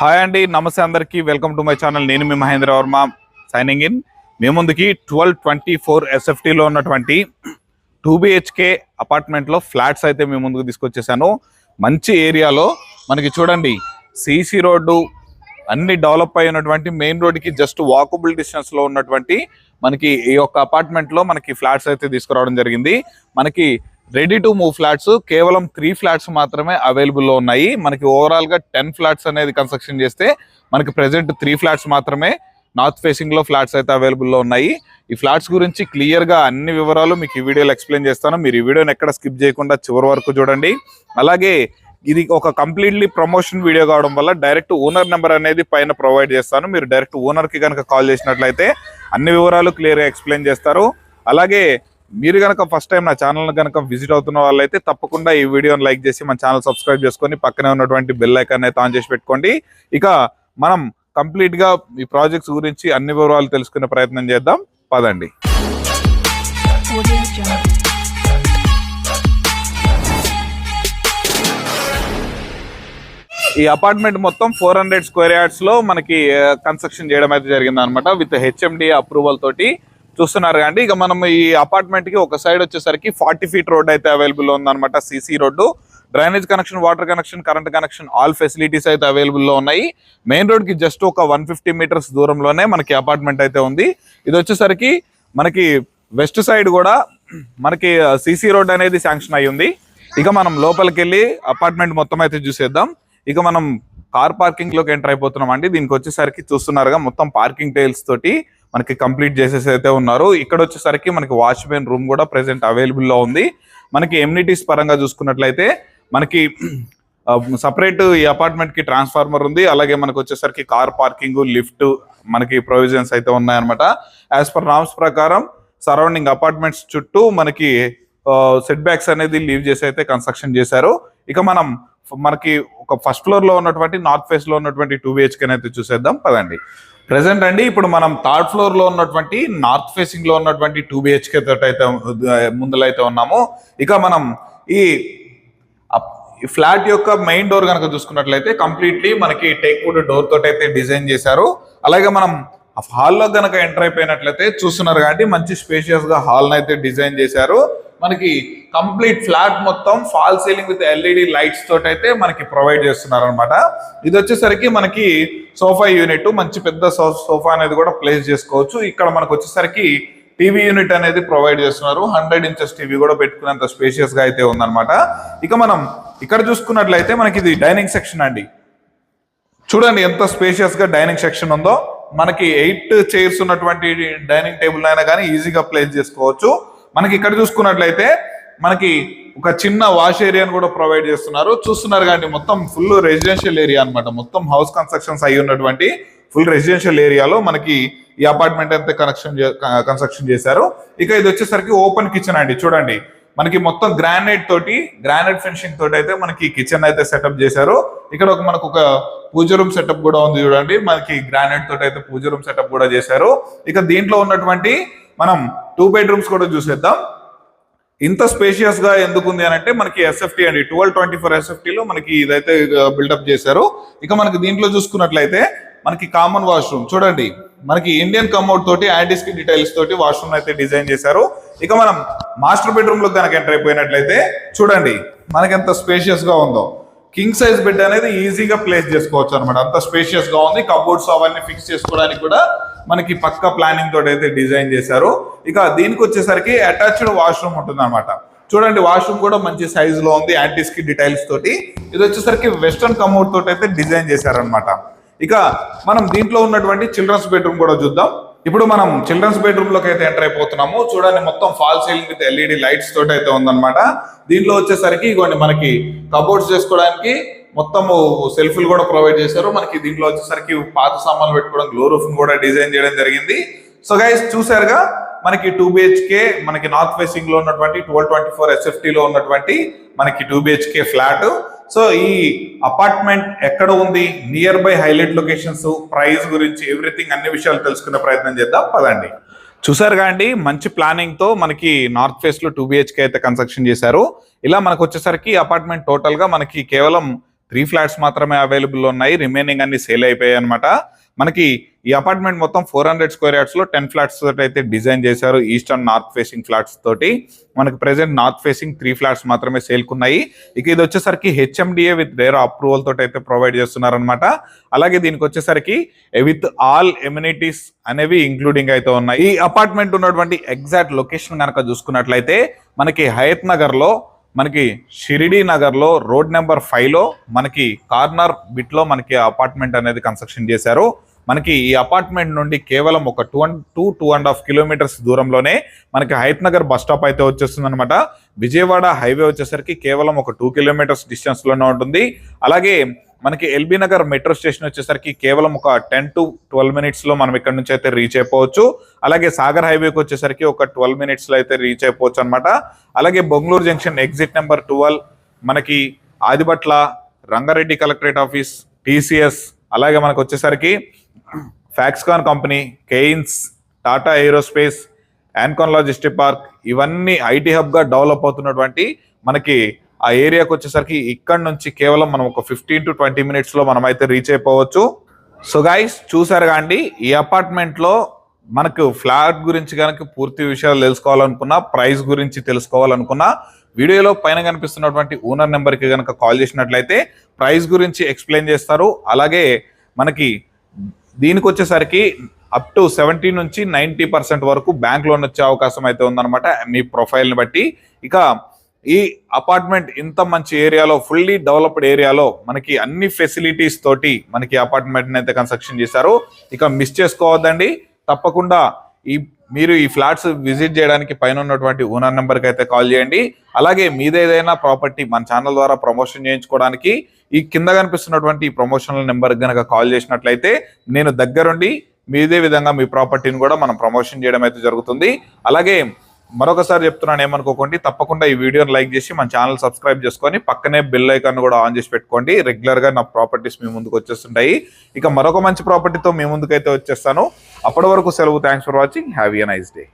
Hi అండి నమస్తే అందరికీ. Welcome to my channel. నేను మీ మహేంద్ర వర్మ సైనింగ్ ఇన్ మీ ముందుకి ట్వెల్వ్ ట్వంటీ ఫోర్ ఎస్ఎఫ్టీలో ఉన్నటువంటి టూ బిహెచ్కే అపార్ట్మెంట్లో ఫ్లాట్స్ అయితే మీ ముందుకు తీసుకొచ్చేసాను. మంచి ఏరియాలో మనకి చూడండి సీసీ రోడ్డు అన్ని డెవలప్ అయి ఉన్నటువంటి మెయిన్ రోడ్కి జస్ట్ వాకబుల్ డిస్టెన్స్లో ఉన్నటువంటి మనకి ఈ యొక్క అపార్ట్మెంట్లో మనకి ఫ్లాట్స్ అయితే తీసుకురావడం జరిగింది. మనకి రెడీ టు మూవ్ ఫ్లాట్స్ కేవలం త్రీ ఫ్లాట్స్ మాత్రమే అవైలబుల్లో ఉన్నాయి. మనకి ఓవరాల్గా టెన్ ఫ్లాట్స్ అనేది కన్స్ట్రక్షన్ చేస్తే మనకి ప్రజెంట్ త్రీ ఫ్లాట్స్ మాత్రమే నార్త్ ఫేసింగ్లో ఫ్లాట్స్ అయితే అవైలబుల్లో ఉన్నాయి. ఈ ఫ్లాట్స్ గురించి క్లియర్గా అన్ని వివరాలు మీకు ఈ వీడియోలో ఎక్స్ప్లెయిన్ చేస్తాను. మీరు ఈ వీడియోని ఎక్కడ స్కిప్ చేయకుండా చివరి వరకు చూడండి. అలాగే ఇది ఒక కంప్లీట్లీ ప్రమోషన్ వీడియో కావడం వల్ల డైరెక్ట్ ఓనర్ నెంబర్ అనేది పైన ప్రొవైడ్ చేస్తాను. మీరు డైరెక్ట్ ఓనర్కి కనుక కాల్ చేసినట్లయితే అన్ని వివరాలు క్లియర్గా ఎక్స్ప్లెయిన్ చేస్తారు. అలాగే మీరు కనుక ఫస్ట్ టైం నా ఛానల్ కనుక విజిట్ అవుతున్న వాళ్ళైతే తప్పకుండా ఈ వీడియోని లైక్ చేసి మన ఛానల్ సబ్స్క్రైబ్ చేసుకొని పక్కనే ఉన్నటువంటి బెల్ ఐకాన్ అయితే ఆన్ చేసి పెట్టుకోండి. ఇక మనం కంప్లీట్గా ఈ ప్రాజెక్ట్స్ గురించి అన్ని వివరాలు తెలుసుకునే ప్రయత్నం చేద్దాం. పదండి. ఈ అపార్ట్మెంట్ మొత్తం ఫోర్ హండ్రెడ్ స్క్వేర్ యార్డ్స్లో మనకి uh, కన్స్ట్రక్షన్ చేయడం అయితే జరిగింది అనమాట విత్ హెచ్ఎండి అప్రూవల్ తోటి. చూస్తున్నారు కానీ ఇక మనం ఈ అపార్ట్మెంట్కి ఒక సైడ్ వచ్చేసరికి ఫార్టీ ఫీట్ రోడ్ అయితే అవైలబుల్ ఉందన్నమాట CC road. Drainage connection water connection current connection all facilities అయితే అవైలబుల్లో ఉన్నాయి. మెయిన్ రోడ్కి జస్ట్ ఒక వన్ ఫిఫ్టీ మీటర్స్ దూరంలోనే మనకి అపార్ట్మెంట్ అయితే ఉంది. ఇది వచ్చేసరికి మనకి వెస్ట్ సైడ్ కూడా మనకి సిసి రోడ్ అనేది శాంక్షన్ అయి ఉంది. ఇక మనం లోపలికి వెళ్ళి అపార్ట్మెంట్ మొత్తం అయితే చూసేద్దాం. ఇక మనం కార్ పార్కింగ్లోకి ఎంటర్ అయిపోతున్నాం అండి. దీనికి వచ్చేసరికి చూస్తున్నారుగా మొత్తం పార్కింగ్ టైల్స్ తోటి. మనకి కంప్లీట్ చేసేసి అయితే ఉన్నారు. ఇక్కడ వచ్చేసరికి మనకి వాచ్మెన్ రూమ్ కూడా ప్రెసెంట్ అవైలబుల్లో ఉంది. మనకి ఎమ్యూనిటీస్ పరంగా చూసుకున్నట్లయితే మనకి సపరేట్ ఈ అపార్ట్మెంట్కి ట్రాన్స్ఫార్మర్ ఉంది. అలాగే మనకు వచ్చేసరికి కార్ పార్కింగ్ లిఫ్ట్ మనకి ప్రొవిజన్స్ అయితే ఉన్నాయన్నమాట. యాజ్ పర్ నామ్స్ ప్రకారం సరౌండింగ్ అపార్ట్మెంట్స్ చుట్టూ మనకి సెట్ బ్యాక్స్ అనేది లీవ్ చేసి అయితే కన్స్ట్రక్షన్ చేశారు. ఇక మనం మనకి ఒక ఫస్ట్ ఫ్లోర్లో ఉన్నటువంటి నార్త్ ఫేస్లో ఉన్నటువంటి టూ బిహెచ్కే అయితే చూసేద్దాం. పదండి. ప్రెసెంట్ అండి ఇప్పుడు మనం థర్డ్ ఫ్లోర్లో ఉన్నటువంటి నార్త్ ఫేసింగ్లో ఉన్నటువంటి టూ బిహెచ్కే తోటి అయితే ముందులైతే ఉన్నాము. ఇక మనం ఈ ఫ్లాట్ యొక్క మెయిన్ డోర్ కనుక చూసుకున్నట్లయితే కంప్లీట్లీ మనకి టేక్వుడ్ డోర్ తోటి అయితే డిజైన్ చేశారు. అలాగే మనం హాల్లో కనుక ఎంటర్ అయిపోయినట్లయితే చూస్తున్నారు కాబట్టి మంచి స్పేషియస్గా హాల్ అయితే డిజైన్ చేశారు. మనకి కంప్లీట్ ఫ్లాట్ మొత్తం fall ceiling with LED lights తోటైతే అయితే మనకి ప్రొవైడ్ చేస్తున్నారు అనమాట ఇది వచ్చేసరికి మనకి సోఫా యూనిట్ మంచి పెద్ద సోఫా అనేది కూడా ప్లేస్ చేసుకోవచ్చు. ఇక్కడ మనకు వచ్చేసరికి టీవీ యూనిట్ అనేది ప్రొవైడ్ చేస్తున్నారు. హండ్రెడ్ ఇంచెస్ టీవీ కూడా పెట్టుకునేంత స్పేషియస్గా అయితే ఉందన్నమాట. ఇక మనం ఇక్కడ చూసుకున్నట్లయితే మనకి ఇది డైనింగ్ సెక్షన్ అండి. చూడండి ఎంత స్పేషియస్గా డైనింగ్ సెక్షన్ ఉందో. మనకి ఎయిట్ చైర్స్ ఉన్నటువంటి డైనింగ్ టేబుల్ అయినా కానీ ఈజీగా ప్లేస్ చేసుకోవచ్చు. మనకి ఇక్కడ చూసుకున్నట్లయితే మనకి ఒక చిన్న వాష్ ఏరియాని కూడా ప్రొవైడ్ చేస్తున్నారు. చూస్తున్నారు కానీ మొత్తం ఫుల్ రెసిడెన్షియల్ ఏరియా అన్నమాట. మొత్తం హౌస్ కన్స్ట్రక్షన్స్ అయి ఉన్నటువంటి ఫుల్ రెసిడెన్షియల్ ఏరియాలో మనకి ఈ అపార్ట్మెంట్ అయితే కనెక్షన్ కన్స్ట్రక్షన్ చేశారు. ఇక ఇది వచ్చేసరికి ఓపెన్ కిచెన్ అండి. చూడండి. మనకి మొత్తం గ్రానైట్ తోటి గ్రానైట్ ఫినిషింగ్ తోటి అయితే మనకి కిచెన్ అయితే సెటప్ చేశారు. ఇక్కడ ఒక మనకు ఒక పూజ రూమ్ సెటప్ కూడా ఉంది చూడండి. మనకి గ్రానైట్ తోటి అయితే పూజ రూమ్ సెటప్ కూడా చేశారు. ఇక దీంట్లో ఉన్నటువంటి మనం టూ బెడ్రూమ్స్ కూడా చూసేద్దాం. ఇంత స్పేషియస్గా ఎందుకు ఉంది అని అంటే మనకి ఎస్ఎఫ్టీ అండి. ట్వెల్వ్ ట్వంటీ ఫోర్ ఎస్ఎఫ్టీ లో మనకి ఇదైతే బిల్డప్ చేశారు. ఇక మనకి దీంట్లో చూసుకున్నట్లయితే మనకి కామన్ వాష్రూమ్ చూడండి మనకి ఇండియన్ కమౌట్ తోటి యాంటీస్కి డీటెయిల్స్ తోటి వాష్రూమ్ అయితే డిజైన్ చేశారు. ఇక మనం మాస్టర్ బెడ్రూమ్లో కనుక ఎంటర్ అయిపోయినట్లయితే చూడండి మనకి ఎంత స్పేషియస్గా ఉందో. కింగ్ సైజ్ బెడ్ అనేది ఈజీగా ప్లేస్ చేసుకోవచ్చు అనమాట అంత స్పేషియస్గా ఉంది. కబోర్డ్స్ అవన్నీ ఫిక్స్ చేసుకోవడానికి కూడా మనకి పక్క ప్లానింగ్ తోటి అయితే డిజైన్ చేశారు. ఇక దీనికి వచ్చేసరికి అటాచ్డ్ వాష్రూమ్ ఉంటుంది అనమాట చూడండి వాష్రూమ్ కూడా మంచి సైజ్లో ఉంది యాంటీస్కి డీటెయిల్స్ తోటి. ఇది వచ్చేసరికి వెస్టర్న్ కమోడ్ తోటి అయితే డిజైన్ చేశారనమాట ఇక మనం దీంట్లో ఉన్నటువంటి చిల్డ్రన్స్ బెడ్రూమ్ కూడా చూద్దాం. ఇప్పుడు మనం చిల్డ్రన్స్ బెడ్రూమ్లోకి అయితే ఎంటర్ అయిపోతున్నాము. చూడండి మొత్తం fall ceiling with LED lights తోటి అయితే ఉందన్నమాట. దీంట్లో వచ్చేసరికి ఇగోండి మనకి కబోర్డ్స్ చేసుకోవడానికి మొత్తము సెల్ఫ్లు కూడా ప్రొవైడ్ చేశారు. మనకి దీంట్లో వచ్చేసరికి పాత సామాన్లు పెట్టుకోవడం గ్లో రూఫ్ కూడా డిజైన్ చేయడం జరిగింది. సో గైస్ చూసారుగా మనకి టూ బిహెచ్కే మనకి నార్త్ ఫేసింగ్లో ఉన్నటువంటి ట్వెల్వ్ ట్వంటీ ఫోర్ ఎస్ఎఫ్టీ లో ఉన్నటువంటి మనకి టూ బిహెచ్కే ఫ్లాట్. సో ఈ అపార్ట్మెంట్ ఎక్కడ ఉంది near by highlight locations price గురించి ఎవ్రీథింగ్ అన్ని విషయాలు తెలుసుకునే ప్రయత్నం చేద్దాం. పదండి. చూసారుగా అండి మంచి ప్లానింగ్తో మనకి నార్త్ ఫేస్లో టూ బిహెచ్కే అయితే కన్స్ట్రక్షన్ చేశారు. ఇలా మనకు వచ్చేసరికి అపార్ట్మెంట్ టోటల్గా మనకి కేవలం త్రీ ఫ్లాట్స్ మాత్రమే అవైలబుల్ ఉన్నాయి. రిమైనింగ్ అన్ని సేల్ అయిపోయాయి అనమాట మనకి ఈ అపార్ట్మెంట్ మొత్తం ఫోర్ హండ్రెడ్ స్క్వేర్ యార్డ్స్లో టెన్ ఫ్లాట్స్ తోటి అయితే డిజైన్ చేశారు. East and north facing flats తోటి. మనకి present north facing three flats మాత్రమే సేల్కున్నాయి. ఇక ఇది వచ్చేసరికి హెచ్ఎండిఏ విత్ రేర్ అప్రూవల్ తోటి అయితే ప్రొవైడ్ చేస్తున్నారు అనమాట అలాగే దీనికి వచ్చేసరికి విత్ ఆల్ ఎమ్యూనిటీస్ అనేవి ఇంక్లూడింగ్ అయితే ఉన్నాయి. ఈ అపార్ట్మెంట్ ఉన్నటువంటి ఎగ్జాక్ట్ లొకేషన్ కనుక చూసుకున్నట్లయితే మనకి హయత్ నగర్లో మనకి షిరిడీ నగర్లో రోడ్ నెంబర్ ఫైవ్లో మనకి కార్నర్ బిట్లో మనకి అపార్ట్మెంట్ అనేది కన్స్ట్రక్షన్ చేశారు. మనకి ఈ అపార్ట్మెంట్ నుండి కేవలం ఒక two and two two and half kilometres దూరంలోనే మనకి హైత్ నగర్ బస్ స్టాప్ అయితే వచ్చేస్తుంది అనమాట విజయవాడ హైవే వచ్చేసరికి కేవలం ఒక టూ కిలోమీటర్స్ డిస్టెన్స్లోనే ఉంటుంది. అలాగే మనకి ఎల్బీ నగర్ మెట్రో స్టేషన్ వచ్చేసరికి కేవలం ఒక టెన్ టు ట్వెల్వ్ మినిట్స్లో మనం ఇక్కడ నుంచి అయితే రీచ్ అయిపోవచ్చు. అలాగే సాగర్ హైవేకి వచ్చేసరికి ఒక ట్వెల్వ్ మినిట్స్లో అయితే రీచ్ అయిపోవచ్చు అనమాట అలాగే Bengaluru junction exit number twelve మనకి Adibatla Rangareddy collectorate office TCS అలాగే మనకు వచ్చేసరికి Foxconn company Kaynes Tata aerospace యాన్కాన్ logistic park ఇవన్నీ ఐటీ హబ్గా డెవలప్ అవుతున్నటువంటి మనకి ఆ ఏరియాకి వచ్చేసరికి ఇక్కడ నుంచి కేవలం మనం ఒక ఫిఫ్టీన్ టు ట్వంటీ మినిట్స్లో మనం అయితే రీచ్ అయిపోవచ్చు. సో గైస్ చూసారు కాండి ఈ అపార్ట్మెంట్లో మనకు ఫ్లాట్ గురించి కనుక పూర్తి విషయాలు తెలుసుకోవాలనుకున్నా ప్రైస్ గురించి తెలుసుకోవాలనుకున్నా వీడియోలో పైన కనిపిస్తున్నటువంటి ఓనర్ నెంబర్కి కనుక కాల్ చేసినట్లయితే ప్రైస్ గురించి ఎక్స్ప్లెయిన్ చేస్తారు. అలాగే మనకి దీనికి వచ్చేసరికి అప్ టు సెవెంటీ నుంచి నైంటీ పర్సెంట్ వరకు బ్యాంక్ లోన్ వచ్చే అవకాశం అయితే ఉందన్నమాట. మీ ప్రొఫైల్ని బట్టి. ఇక ఈ అపార్ట్మెంట్ ఇంత మంచి ఏరియాలో ఫుల్లీ డెవలప్డ్ ఏరియాలో మనకి అన్ని ఫెసిలిటీస్ తోటి మనకి అపార్ట్మెంట్ని అయితే కన్స్ట్రక్షన్ చేశారు. ఇక మిస్ చేసుకోవద్దండి. తప్పకుండా ఈ మీరు ఈ ఫ్లాట్స్ విజిట్ చేయడానికి పైన ఉన్నటువంటి ఓనర్ నెంబర్కి అయితే కాల్ చేయండి. అలాగే మీదేదైనా ప్రాపర్టీ మన ఛానల్ ద్వారా ప్రమోషన్ చేయించుకోవడానికి ఈ కింద కనిపిస్తున్నటువంటి ఈ ప్రమోషనల్ నెంబర్ కనుక కాల్ చేసినట్లయితే నేను దగ్గరుండి మీదే విధంగా మీ ప్రాపర్టీని కూడా మనం ప్రమోషన్ చేయడం అయితే జరుగుతుంది. అలాగే మరొకసారి చెప్తున్నాను ఏమనుకోకండి తప్పకుండా ఈ వీడియోని లైక్ చేసి మన ఛానల్ సబ్స్క్రైబ్ చేసుకొని పక్కనే బెల్ ఐకాన్ కూడా ఆన్ చేసి పెట్టుకోండి. రెగ్యులర్గా నా ప్రాపర్టీస్ మీ ముందుకు వచ్చేస్తుంటాయి. ఇక మరొక మంచి ప్రాపర్టీతో మీ ముందుకైతే వచ్చేస్తాను. అప్పటి వరకు సెలవు. Thanks for watching have a nice day